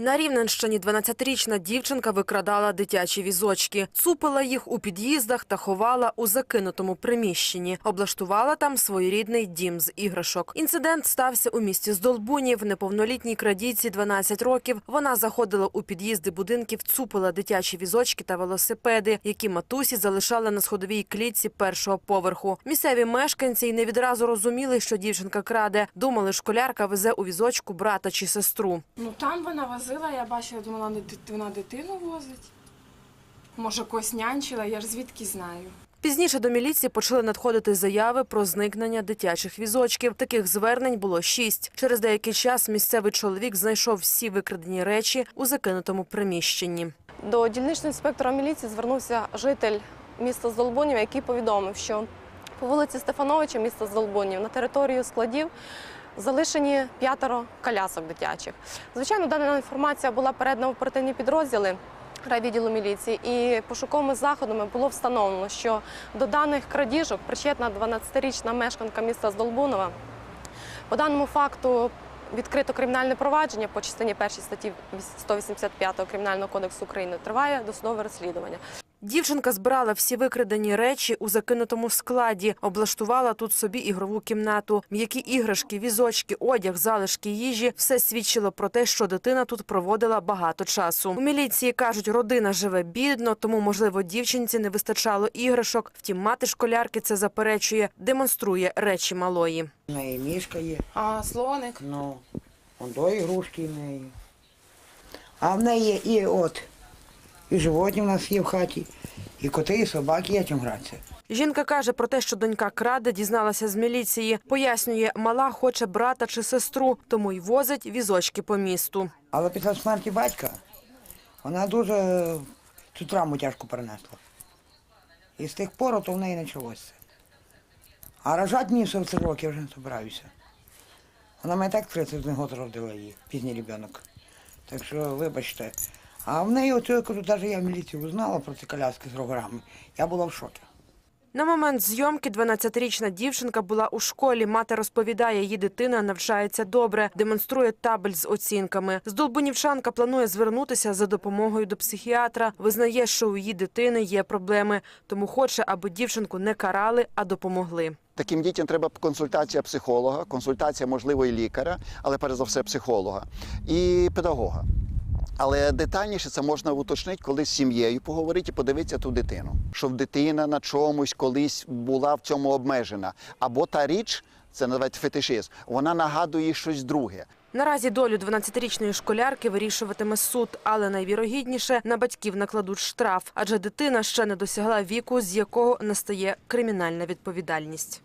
На Рівненщині 12-річна дівчинка викрадала дитячі візочки, цупила їх у під'їздах та ховала у закинутому приміщенні. Облаштувала там своєрідний дім з іграшок. Інцидент стався у місті Здолбунів. Неповнолітній крадійці 12 років. Вона заходила у під'їзди будинків, цупила дитячі візочки та велосипеди, які матусі залишали на сходовій клітці першого поверху. Місцеві мешканці й не відразу розуміли, що дівчинка краде. Думали, школярка везе у візочку брата чи сестру. Ну там вона возила, я бачила, думала, вона дит- дитину возить. Може, когось нянчила, я ж звідки знаю. Пізніше до міліції почали надходити заяви про зникнення дитячих візочків. Таких звернень було шість. Через деякий час місцевий чоловік знайшов всі викрадені речі у закинутому приміщенні. До дільничного інспектора міліції звернувся житель міста Здолбунів, який повідомив, що по вулиці Стефановича міста Здолбунів на територію складів залишені п'ятеро колясок дитячих. Звичайно, дана інформація була передана в оперативні підрозділи. Райвідділу міліції і пошуковими заходами було встановлено, що до даних крадіжок причетна 12-річна мешканка міста Здолбунова. По даному факту відкрито кримінальне провадження по частині першій статті 185 Кримінального кодексу України. Триває досудове розслідування. Дівчинка збирала всі викрадені речі у закинутому складі, облаштувала тут собі ігрову кімнату. М'які іграшки, візочки, одяг, залишки їжі – все свідчило про те, що дитина тут проводила багато часу. У міліції кажуть, родина живе бідно, тому, можливо, дівчинці не вистачало іграшок. Втім, мати школярки це заперечує, демонструє речі малої. У неї мішка є, А слоник? ну, до ігрушки в неї. А в неї і от, і животні в нас є в хаті, і коти, і собаки, є чим гратися. Жінка каже про те, що донька краде, дізналася з міліції. Пояснює, мала хоче брата чи сестру, тому й возить візочки по місту. Але після смерті батька вона дуже цю травму тяжко перенесла. І з тих пор то в неї почалося. А рожати мені в 40 років я вже не збираюся. Вона мене так 31 год родила її, пізній ребенок. Так що, вибачте. А в неї оцю, я кажу, навіть я в міліції узнала про ці коляски з рогорами. Я була в шокі. На момент зйомки 12-річна дівчинка була у школі. Мати розповідає, її дитина навчається добре, демонструє табель з оцінками. Здолбунівчанка планує звернутися за допомогою до психіатра. Визнає, що у її дитини є проблеми, тому хоче, аби дівчинку не карали, а допомогли. Таким дітям треба консультація психолога, консультація, можливо, і лікаря, але перш за все психолога і педагога. Але детальніше це можна уточнити, коли з сім'єю поговорити і подивитися ту дитину. Щоб дитина на чомусь колись була в цьому обмежена. Або та річ, це називається фетишизм, вона нагадує щось друге. Наразі долю 12-річної школярки вирішуватиме суд, але найвірогідніше на батьків накладуть штраф, адже дитина ще не досягла віку, з якого настає кримінальна відповідальність.